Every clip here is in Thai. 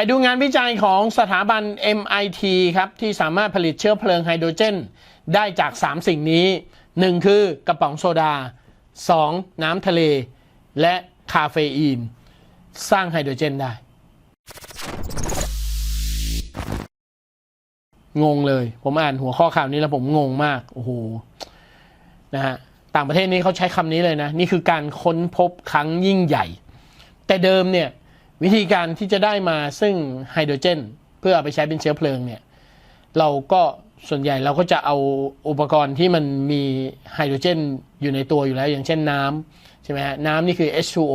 ไปดูงานวิจัยของสถาบัน MIT ครับที่สามารถผลิตเชื้อเพลิงไฮโดรเจน ได้จาก 3 สิ่งนี้ 1 คือกระป๋องโซดา 2. น้ำทะเล และคาเฟอีน สร้างไฮโดรเจนได้ งงเลย ผมอ่านหัวข้อข่าวนี้แล้วผมงงมาก โอ้โห นะฮะ ต่างประเทศนี้เขาใช้คำนี้เลยนะ นี่คือการค้นพบครั้งยิ่งใหญ่ แต่เดิมเนี่ย วิธีการที่จะได้มาซึ่งไฮโดรเจน เพื่อเอาไปใช้เป็นเชื้อเพลิงเนี่ยเราก็ส่วนใหญ่เราก็จะเอาอุปกรณ์ที่มันมีไฮโดรเจนอยู่ในตัวอยู่แล้ว อย่างเช่นน้ำใช่ไหมฮะน้ำนี่คือ H2O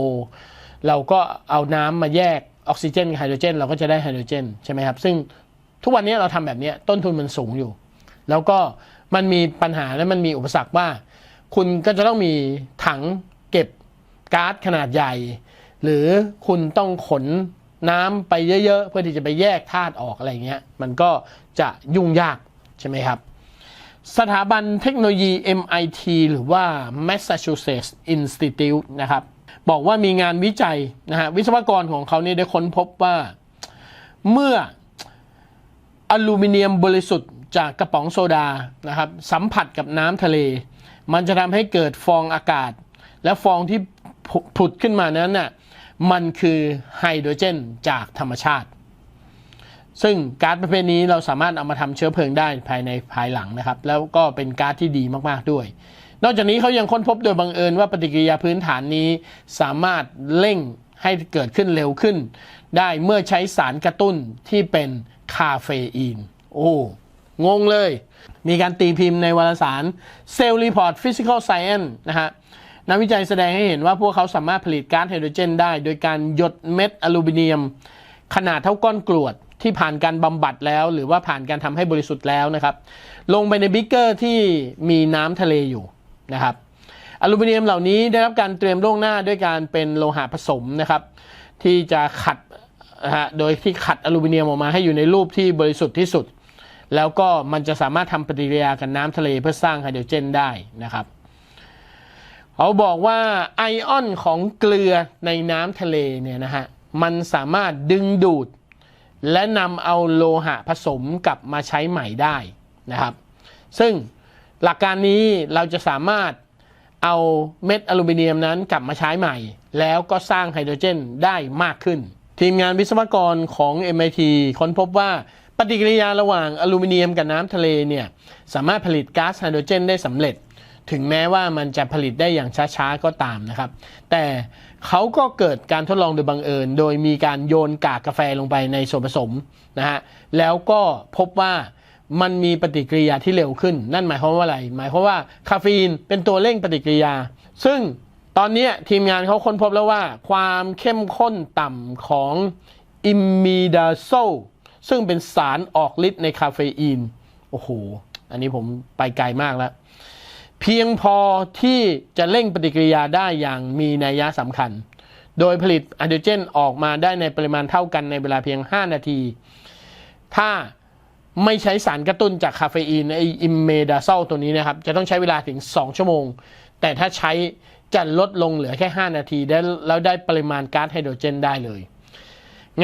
เราก็เอาน้ำมาแยกออกซิเจนกับไฮโดรเจน เราก็จะได้ไฮโดรเจนใช่ไหมครับ ซึ่งทุกวันนี้เราทำแบบนี้ต้นทุนมันสูงอยู่ แล้วก็มันมีปัญหาและมันมีอุปสรรคว่า คุณก็จะต้องมีถังเก็บก๊าซขนาดใหญ่ หรือคุณต้องขนน้ำไปเยอะ ๆ เพื่อที่จะไปแยกธาตุออกอะไรเงี้ย มันก็จะยุ่งยากใช่ไหมครับ สถาบันเทคโนโลยี MIT หรือว่า Massachusetts Institute นะครับ บอกว่ามีงานวิจัยนะฮะวิศวกรของเขาเนี่ยได้ค้นพบว่าเมื่ออลูมิเนียมบริสุทธิ์จากกระป๋องโซดานะครับสัมผัสกับน้ำทะเล มันจะทำให้เกิดฟองอากาศ และฟองที่ผุดขึ้นมานั้นน่ะ มันคือไฮโดรเจนจากธรรมชาติ ซึ่งก๊าซประเภทนี้เราสามารถเอามาทำเชื้อเพลิงได้ภายในภายหลังนะครับ แล้วก็เป็นก๊าซที่ดีมากๆด้วย นอกจากนี้เขายังค้นพบโดยบังเอิญว่าปฏิกิริยาพื้นฐานนี้สามารถเร่งให้เกิดขึ้นเร็วขึ้น ได้เมื่อใช้สารกระตุ้นที่เป็นคาเฟอีน โอ้งงเลย มีการตีพิมพ์ในวารสาร Cell Report Physical Science นะฮะ นักวิจัยแสดงให้เห็นว่าพวกเขาสามารถผลิตก๊าซไฮโดรเจนได้ โดยการหยดเม็ดอลูมิเนียม ขนาดเท่าก้อนกรวดที่ผ่านการบำบัดแล้ว หรือว่าผ่านการทำให้บริสุทธิ์แล้วนะครับ ลงไปในบิ๊กเกอร์ที่มีน้ำทะเลอยู่นะครับอลูมิเนียมเหล่านี้ได้รับการเตรียมล่วงหน้าด้วยการเป็นโลหะผสมนะครับ ที่จะขัดนะฮะโดยที่ขัดอลูมิเนียมออกมาให้อยู่ในรูปที่บริสุทธิ์ที่สุด แล้วก็มันจะสามารถทำปฏิกิริยากับน้ำทะเลเพื่อสร้างไฮโดรเจนได้นะครับ เขาบอกว่าไอออนของเกลือในน้ำทะเลเนี่ยนะฮะมันสามารถดึงดูด และนำเอาโลหะผสมกลับมาใช้ใหม่ได้นะครับ ซึ่งหลักการนี้เราจะสามารถเอาเม็ดอลูมิเนียมนั้นกลับมาใช้ใหม่ แล้วก็สร้างไฮโดรเจนได้มากขึ้น ทีมงานวิศวกรของ MIT ค้นพบว่าปฏิกิริยาระหว่างอลูมิเนียมกับน้ำทะเลเนี่ยสามารถผลิตก๊าซไฮโดรเจนได้สำเร็จ ถึงแม้ว่ามันจะผลิตได้อย่างช้าๆก็ตามนะครับ แต่เขาก็เกิดการทดลองโดยบังเอิญ โดยมีการโยนกากกาแฟลงไปในส่วนผสมนะฮะแล้วก็พบว่ามันมีปฏิกิริยาที่เร็วขึ้น นั่นหมายความว่าอะไร หมายความว่าคาเฟอีนเป็นตัวเร่งปฏิกิริยา ซึ่งตอนนี้ทีมงานเขาค้นพบแล้วว่า ความเข้มข้นต่ำของอิมมิดาโซซึ่งเป็นสารออกฤทธิ์ในคาเฟอีน โอ้โห อันนี้ผมไปไกลมากแล้ว เพียงพอที่จะเร่งปฏิกิริยาได้อย่างมีนัยยะสำคัญ โดยผลิตไฮโดเจนออกมาได้ในปริมาณเท่ากันในเวลาเพียง 5 นาที ถ้าไม่ใช้สารกระตุ้นจากคาเฟอีนไออิมเมดาซอลตัวนี้นะครับ จะต้องใช้เวลาถึง 2 ชั่วโมง แต่ถ้าใช้จะลดลงเหลือแค่ 5 นาทีแล้วได้ปริมาณก๊าซไฮโดรเจนได้เลย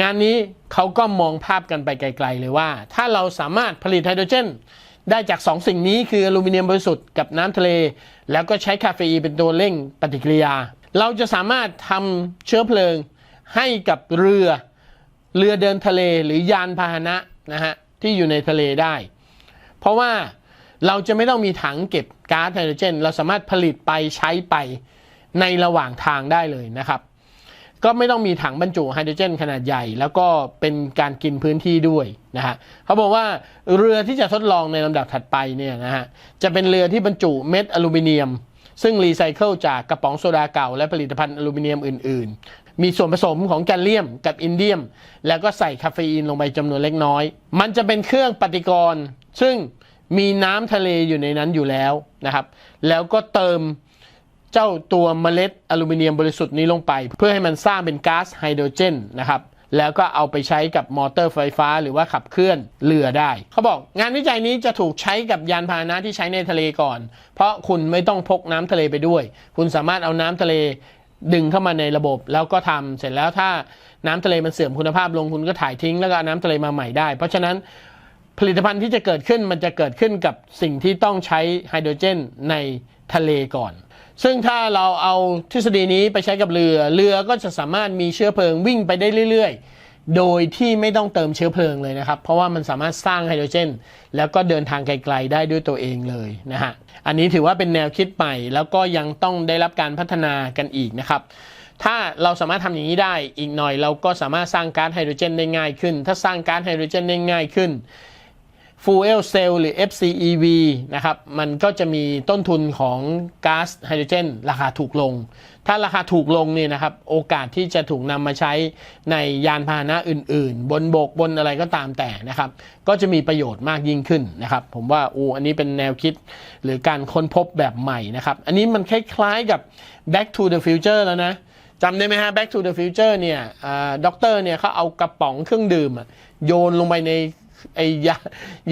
งานนี้เขาก็มองภาพกันไปไกล ๆ เลยว่า ถ้าเราสามารถผลิตไฮโดรเจน ได้จาก 2 สิ่งนี้คืออลูมิเนียมบริสุทธิ์กับน้ำทะเล แล้วก็ใช้คาเฟอีนเป็นตัวเร่งปฏิกิริยา เราจะสามารถทำเชื้อเพลิงให้กับเรือเรือเดินทะเลหรือยานพาหนะนะฮะที่อยู่ในทะเลได้ เพราะว่าเราจะไม่ต้องมีถังเก็บก๊าซไฮโดรเจน เราสามารถผลิตไปใช้ไปในระหว่างทางได้เลยนะครับ ก็ไม่ต้องมีถังบรรจุไฮโดรเจนขนาดใหญ่ แล้วก็เป็นการกินพื้นที่ด้วยนะฮะเขาบอกว่าเรือที่จะทดลองในลำดับถัดไปเนี่ยนะฮะจะเป็นเรือที่บรรจุเม็ดอลูมิเนียม ซึ่งรีไซเคิลจากกระป๋องโซดาเก่าและผลิตภัณฑ์อลูมิเนียมอื่น ๆ มีส่วนผสมของแกลเลียมกับอินเดียม แล้วก็ใส่คาเฟอีนลงไปจำนวนเล็กน้อย มันจะเป็นเครื่องปฏิกรณ์ซึ่งมีน้ำทะเลอยู่ในนั้นอยู่แล้วนะครับ แล้วก็เติม เจ้าตัวเมล็ดอลูมิเนียมบริสุทธิ์นี้ลงไป เพื่อให้มันสร้างเป็นก๊าซไฮโดรเจนนะครับแล้วก็เอาไปใช้กับมอเตอร์ไฟฟ้าหรือว่าขับเคลื่อนเรือได้ เขาบอกงานวิจัยนี้จะถูกใช้กับยานพาหนะที่ใช้ในทะเลก่อน เพราะคุณไม่ต้องพกน้ำทะเลไปด้วย คุณสามารถเอาน้ำทะเลดึงเข้ามาในระบบ แล้วก็ทำเสร็จแล้วถ้าน้ำทะเลมันเสื่อมคุณภาพลงคุณก็ถ่ายทิ้งแล้วก็น้ำทะเลมาใหม่ได้ เพราะฉะนั้นผลิตภัณฑ์ที่จะเกิดขึ้นมันจะเกิดขึ้นกับสิ่งที่ต้องใช้ไฮโดรเจนในทะเลก่อน ซึ่งถ้าเราเอาทฤษฎีนี้ไปใช้กับเรือ เรือก็จะสามารถมีเชื้อเพลิงวิ่งไปได้เรื่อย ๆ โดยที่ไม่ต้องเติมเชื้อเพลิงเลยนะครับ เพราะว่ามันสามารถสร้างไฮโดรเจน แล้วก็เดินทางไกลๆได้ด้วยตัวเองเลยนะฮะ อันนี้ถือว่าเป็นแนวคิดใหม่ แล้วก็ยังต้องได้รับการพัฒนากันอีกนะครับ ถ้าเราสามารถทำอย่างนี้ได้อีกหน่อย เราก็สามารถสร้างก๊าซไฮโดรเจนได้ง่ายขึ้น ถ้าสร้างก๊าซไฮโดรเจนได้ง่ายขึ้น Fuel Cell หรือ FCEV นะครับ มันก็จะมีต้นทุนของก๊าซไฮโดรเจน ราคาถูกลง ถ้าราคาถูกลงเนี่ยนะครับ โอกาสที่จะถูกนำมาใช้ในยานพาหนะอื่น ๆ บนบกบนอะไรก็ตามแต่นะครับ ก็จะมีประโยชน์มากยิ่งขึ้นนะครับ ผมว่าอูอันนี้เป็นแนวคิดหรือการค้นพบแบบใหม่นะครับ อันนี้มันคล้ายๆกับ Back to the Future แล้วนะจำได้ไหมฮะ Back to the Future เนี่ยด็อกเตอร์เนี่ยเขาเอากระป๋องเครื่องดื่มอะโยนลงไปใน ไอยา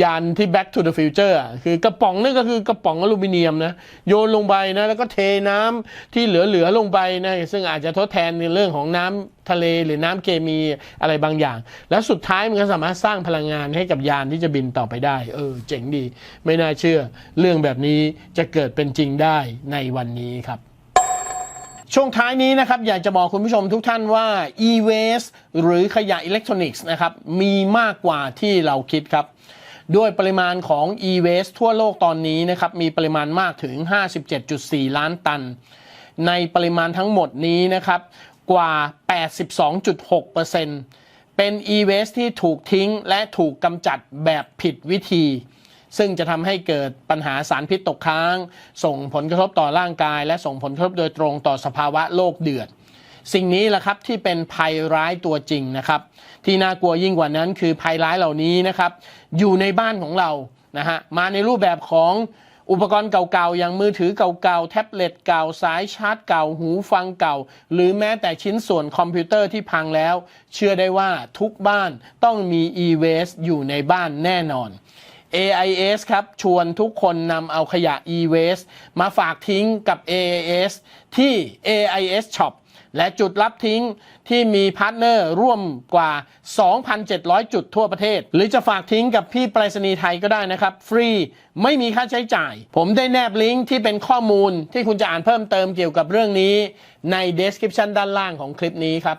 ยานที่ Back to the Future คือกระป๋องนั่นก็คือกระป๋องอลูมิเนียมนะโยนลงไปนะแล้วก็เทน้ำที่เหลือๆลงไปนะซึ่งอาจจะทดแทนในเรื่องของน้ำทะเลหรือน้ำเคมีอะไรบางอย่าง แล้วสุดท้ายมันก็สามารถสร้างพลังงานให้กับยานที่จะบินต่อไปได้ เออ เจ๋งดี ไม่น่าเชื่อ เรื่องแบบนี้จะเกิดเป็นจริงได้ในวันนี้ครับ ช่วงท้ายนี้นะครับอยากจะบอกคุณผู้ชมทุกท่านว่า e-waste หรือขยะอิเล็กทรอนิกส์นะครับมีมากกว่าที่เราคิดครับ ด้วยปริมาณของ e-waste ทั่วโลกตอนนี้นะครับมีปริมาณมากถึง 57.4 ล้านตัน ในปริมาณทั้งหมดนี้นะครับกว่า 82.6%เป็น e-waste ที่ถูกทิ้งและถูกกำจัดแบบผิดวิธี ซึ่งจะทำให้เกิดปัญหาสารพิษตกค้าง ส่งผลกระทบต่อร่างกาย และส่งผลกระทบโดยตรงต่อสภาวะโลกเดือด สิ่งนี้แหละครับที่เป็นภัยร้ายตัวจริงนะครับ ที่น่ากลัวยิ่งกว่านั้นคือภัยร้ายเหล่านี้นะครับ อยู่ในบ้านของเรานะฮะมาในรูปแบบของอุปกรณ์เก่าๆ อย่างมือถือเก่าๆ แท็บเล็ตเก่า สายชาร์จเก่า หูฟังเก่า หรือแม้แต่ชิ้นส่วนคอมพิวเตอร์ที่พังแล้ว เชื่อได้ว่าทุกบ้านต้องมี e-waste อยู่ในบ้านแน่นอน AIS ครับ ชวนทุกคนนำเอาขยะ e-waste มาฝากทิ้งกับ AIS ที่ AIS Shop และจุดรับทิ้งที่มีพาร์ทเนอร์ร่วมกว่า 2,700 จุดทั่วประเทศ หรือจะฝากทิ้งกับพี่ไปรษณีย์ไทยก็ได้นะครับ ฟรีไม่มีค่าใช้จ่าย ผมได้แนบลิงก์ที่เป็นข้อมูลที่คุณจะอ่านเพิ่มเติมเกี่ยวกับเรื่องนี้ ใน description ด้านล่างของคลิปนี้ครับ